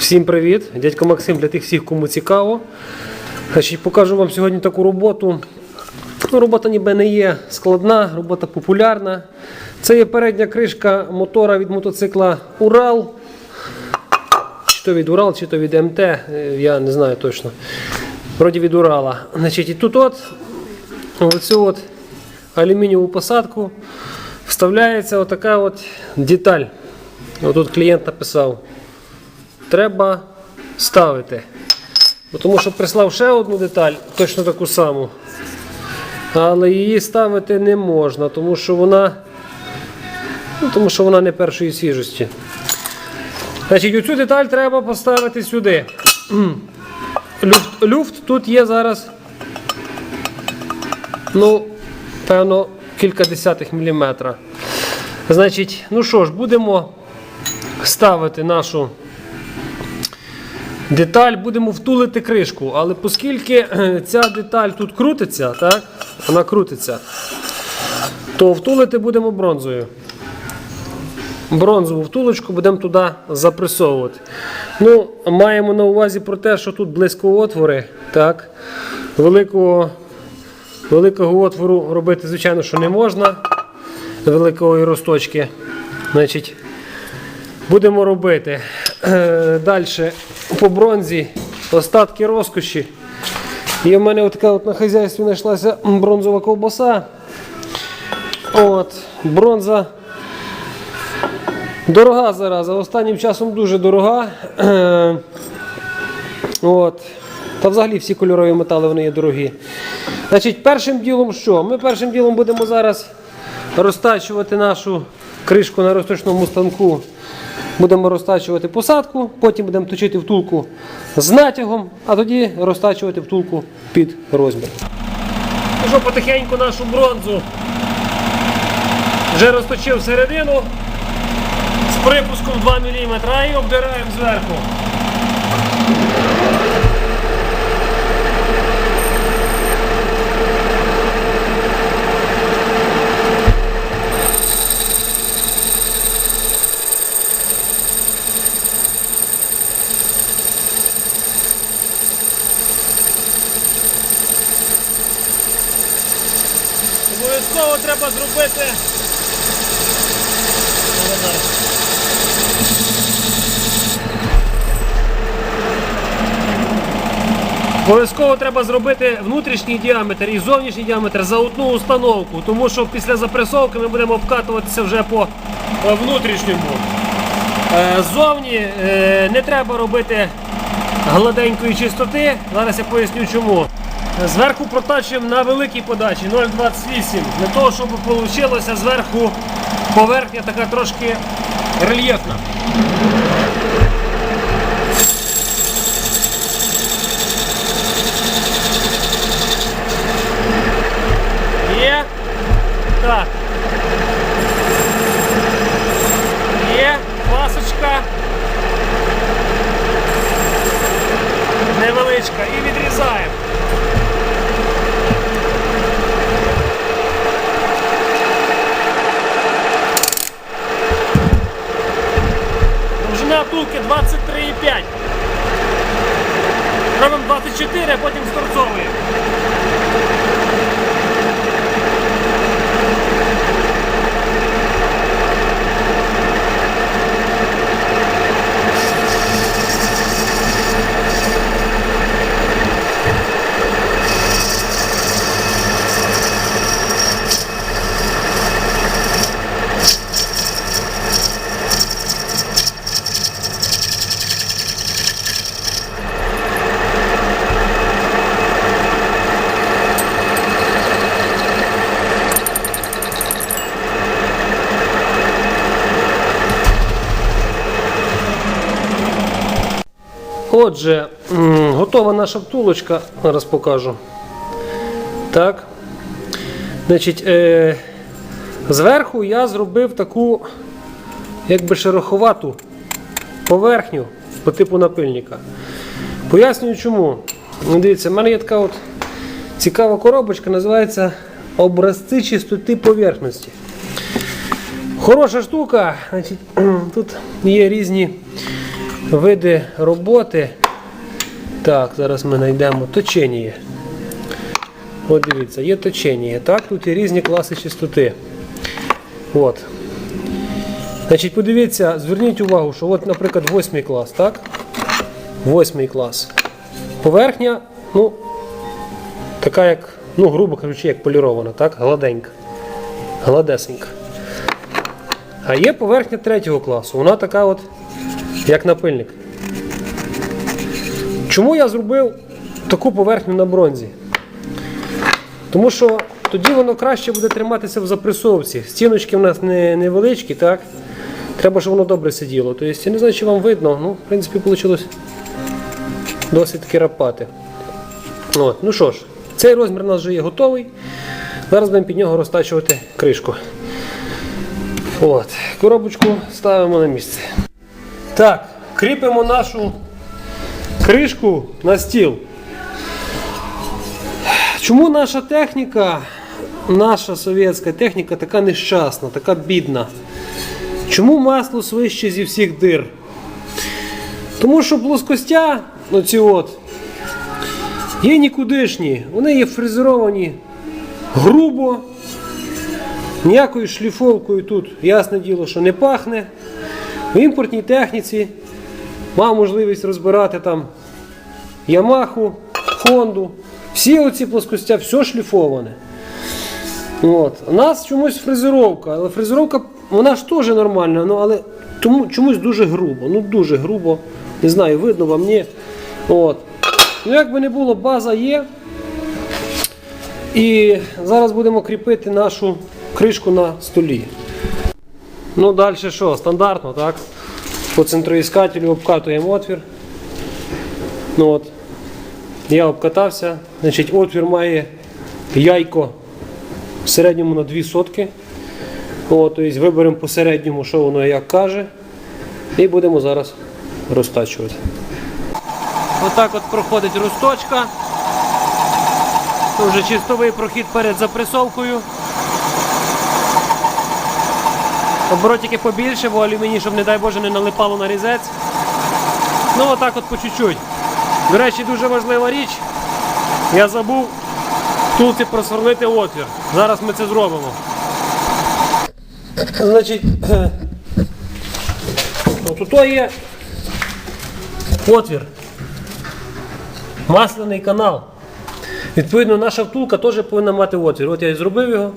Всім привіт! Дядько Максим для тих всіх, кому цікаво. Значить, покажу вам сьогодні таку роботу. Ну, робота ніби не є складна, робота популярна. Це є передня кришка мотора від мотоцикла Урал. Чи то від Урал, чи то від МТ, е, я не знаю точно. Вроді від Урала. Значить, і тут от, оцю от алюмінієву посадку вставляється отака от деталь. Отут клієнт написав. Треба ставити. Бо Тому що прислав ще одну деталь, точно таку саму. Але її ставити не можна, тому що вона, ну, тому що вона не першої свіжості. Значить, оцю деталь треба поставити сюди. Люфт, люфт тут є зараз, ну, певно, кілька десятих міліметра. Значить, ну що ж, будемо ставити нашу деталь, будемо втулити кришку. Але оскільки е, ця деталь тут крутиться, так, вона крутиться, то втулити будемо бронзою. Бронзову втулочку будемо туди запресовувати. Ну, маємо на увазі про те, що тут близько отвори. Так, великого, великого отвору робити, звичайно, що не можна. Великої росточки. Значить, Будемо робити. Далі по бронзі остатки розкоші. І в мене така от на хазяйстві знайшлася бронзова ковбаса. От, Бронза дорога зараза. Останнім часом дуже дорога. От. Та взагалі всі кольорові метали вони є дорогі. Значить, першим ділом що? Ми першим ділом будемо зараз розтачувати нашу кришку на розточному станку. Будемо розтачувати посадку, потім будемо точити втулку з натягом, а тоді розтачувати втулку під розмір. Ну що, потихеньку нашу бронзу вже розточив середину з припуском 2 мм і обдираємо зверху. Обов'язково треба зробити. Обов'язково треба зробити внутрішній діаметр і зовнішній діаметр за одну установку, тому що після запресовки ми будемо обкатуватися вже по внутрішньому. Е, Ззовні е, не треба робити гладенької чистоти. Зараз я поясню чому. Зверху протачуємо на великій подачі 0,28 для того, щоб вийшло зверху поверхня така трошки рельєфна. Є. Так. Є. Пасочка. Невеличка. І відрізаємо. Довжина втулки 23,5. Робимо 24, а потім сторцовуємо. Отже, готова наша втулочка. Зараз покажу. Так. Значить, е, зверху я зробив таку якби шероховату поверхню по типу напильника. Пояснюю чому. Ну, Дивіться, в мене є така от цікава коробочка, називається образці чистоти поверхності. Хороша штука. Значить, тут є різні види роботи. Так, зараз ми знайдемо точення. От дивіться, є точення. Так, тут є різні класи частоти. От. Значить, подивіться, зверніть увагу, що от, наприклад, восьмий клас, так? Восьмий клас. Поверхня, ну, така як, ну, грубо кажучи, як полірована, так? Гладенька. Гладесенька. А є поверхня третього класу. Вона така от, як напильник. Чому я зробив таку поверхню на бронзі? Тому що тоді воно краще буде триматися в запресовці. Стіночки в нас не, невеличкі, так? Треба, щоб воно добре сиділо. Тобто, я не знаю, чи вам видно, ну, в принципі, вийшло досить таки рапати. От, ну що ж, цей розмір у нас вже є готовий. Зараз будемо під нього розтачувати кришку. От, коробочку ставимо на місце. Так, кріпимо нашу кришку на стіл. Чому наша техніка, наша совєтська техніка така нещасна, така бідна? Чому масло свище зі всіх дир? Тому що плоскостя, оці от, є нікудишні, вони є фрезеровані грубо, ніякою шліфовкою тут, ясне діло, що не пахне. В імпортній техніці мав можливість розбирати там Ямаху, Хонду. Всі оці плоскостя, все шліфоване. От. У нас чомусь фрезеровка, але фрезеровка вона ж теж нормальна, ну, але тому, чомусь дуже грубо. Ну дуже грубо. Не знаю, видно вам ні. От. Ну, як би не було, база є. І зараз будемо кріпити нашу кришку на столі. Ну, далі що? Стандартно, так? По центроіскателю обкатуємо отвір. Ну, от. Я обкатався. Значить, отвір має яйко в середньому на 2 сотки. О, тобто виберемо по середньому, що воно як каже. І будемо зараз розтачувати. Отак от проходить розточка. Це вже чистовий прохід перед запресовкою. Оборотики побільше, бо алюміній, щоб, не дай Боже, не налипало на різець. Ну, отак от по чуть-чуть. До речі, дуже важлива річ. Я забув в тулці просверлити отвір. Зараз ми це зробимо. Значить, от тут є отвір. Масляний канал. Відповідно, наша втулка теж повинна мати отвір. От я і зробив його.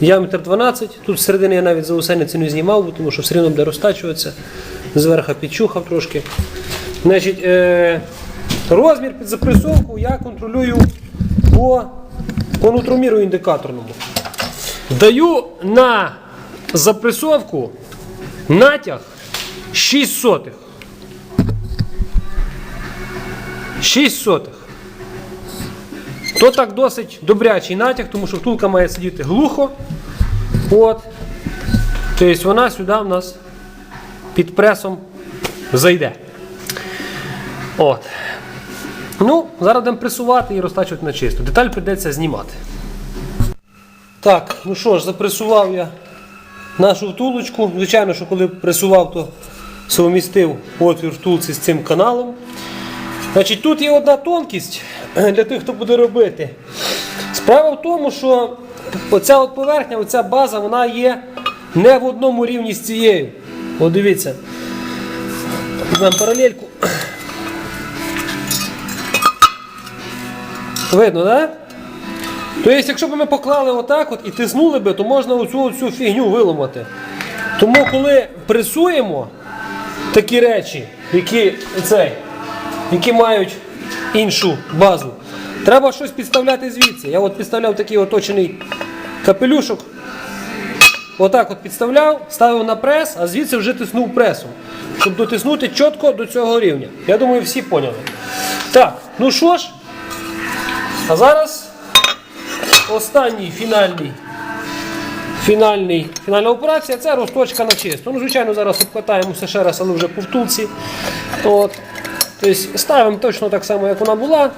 Діаметр 12. Тут всередині я навіть заусеницю не знімав, тому що все одно буде розтачуватися. Зверху підчухав трошки. Значить, е, розмір під запресовку я контролюю по, по нутроміру індикаторному. Даю на запресовку натяг 6 сотих. 6 сотих. То так досить добрячий натяг, тому що втулка має сидіти глухо. От. Тобто вона сюди в нас під пресом зайде. От. Ну, зараз будемо пресувати і розтачувати на чисто. Деталь прийдеться знімати. Так, ну що ж, запресував я нашу втулочку. Звичайно, що коли пресував, то совмістив отвір втулці з цим каналом. Значить, тут є одна тонкість для тих, хто буде робити. Справа в тому, що оця от поверхня, оця база, вона є не в одному рівні з цією. От дивіться. Візьмемо паралельку. Видно? Да? Тобто, якщо б ми поклали отак от і тиснули би, то можна оцю, оцю фігню виламати. Тому коли пресуємо такі речі, які, цей, які мають іншу базу, треба щось підставляти звідси. Я от підставляв такий оточений капелюшок. Отак от підставляв, ставив на прес, а звідси вже тиснув пресом. Щоб дотиснути чітко до цього рівня. Я думаю, всі поняли. Так, ну що ж, а зараз останній фінальний, фінальний, фінальна операція це розточка на чисто. Ну, звичайно, зараз обкатаємося ще раз, але вже по втулці. Тобто ставимо точно так само, як вона була.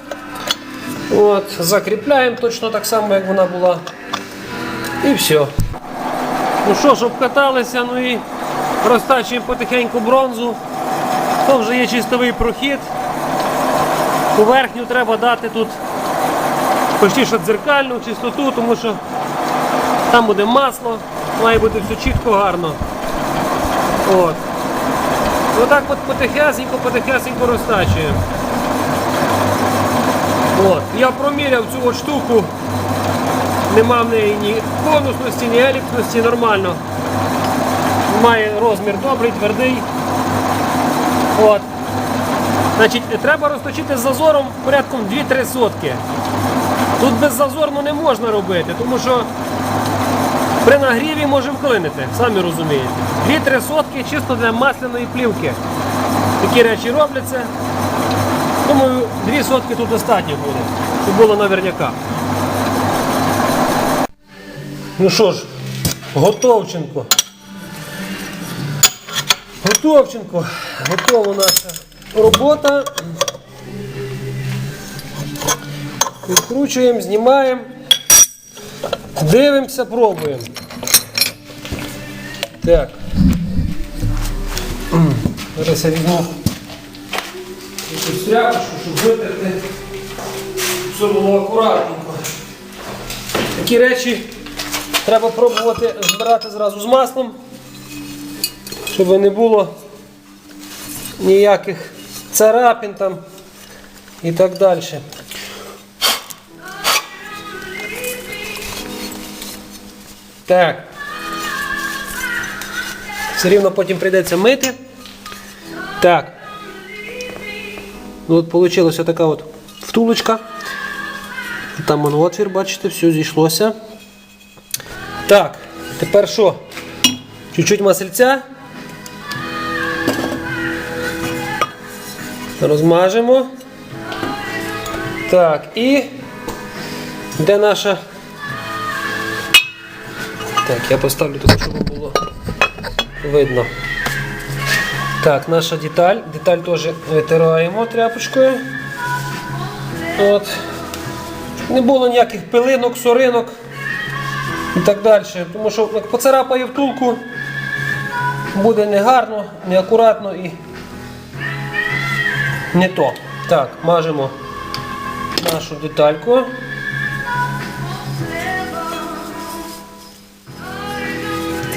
От. Закріпляємо точно так само, як вона була. І все. Ну що ж, обкаталися, ну і розтачуємо потихеньку бронзу. То вже є чистовий прохід. Поверхню треба дати тут що дзеркальну чистоту, тому що там буде масло, має бути все чітко, гарно. От. Отак от потихесенько, потихесенько розтачуємо. От. Я проміряв цю от штуку. Нема в неї ні конусності, ні еліпсності, нормально. Має розмір добрий, твердий. От. Значить, треба розточити з зазором порядком 2-3 сотки. Тут беззазорно не можна робити, тому що при нагріві може вклинити, самі розумієте. 2-3 сотки чисто для масляної плівки. Такі речі робляться. Думаю, 2 сотки тут достатньо буде, щоб було наверняка. Ну що ж, Готовченко. Готовченко. Готова наша робота. Відкручуємо, знімаємо, дивимося, пробуємо. Так. Зараз я візьму якусь тряпочку, щоб витерти. Все було акуратненько. Такі речі треба пробувати збирати зразу з маслом, щоб не було ніяких царапин там і так далі. Так. Все рівно потім прийдеться мити. Так. Ну от вийшла така от втулочка. Там воно отвір, бачите, все зійшлося. Так, тепер що? Чуть-чуть масельця. Розмажемо. Так, і де наша. Так, я поставлю тут, щоб було видно. Так, наша деталь. Деталь теж витираємо тряпочкою. От. Не було ніяких пилинок, соринок і так далі. Тому що як поцарапає втулку, буде негарно, неакуратно і не то. Так, мажемо нашу детальку.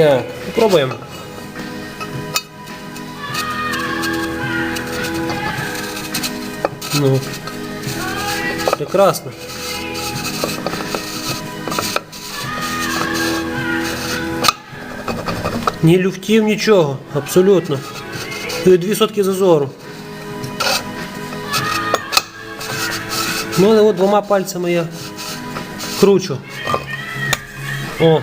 Так, попробуємо. Ну, прекрасно. Ні люфтів, нічого, абсолютно. І дві сотки зазору. Ну, але от двома пальцями я кручу. О.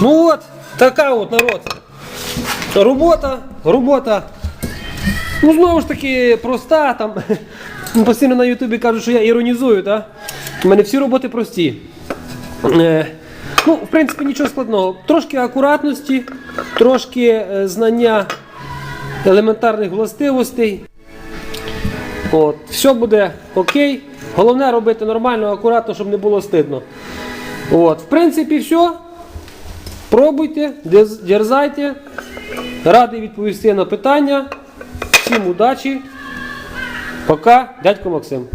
Ну от, така от народ. Робота, робота. Ну, знову ж таки, проста там. Ну, Постійно на Ютубі кажуть, що я іронізую, так? У мене всі роботи прості. Е, ну, в принципі, нічого складного. Трошки акуратності, трошки е, знання елементарних властивостей. От, все буде окей. Головне робити нормально, акуратно, щоб не було стидно. От, в принципі, все. Пробуйте, дерзайте. Радий відповісти на питання. Всім удачі. Пока, дядько Максим.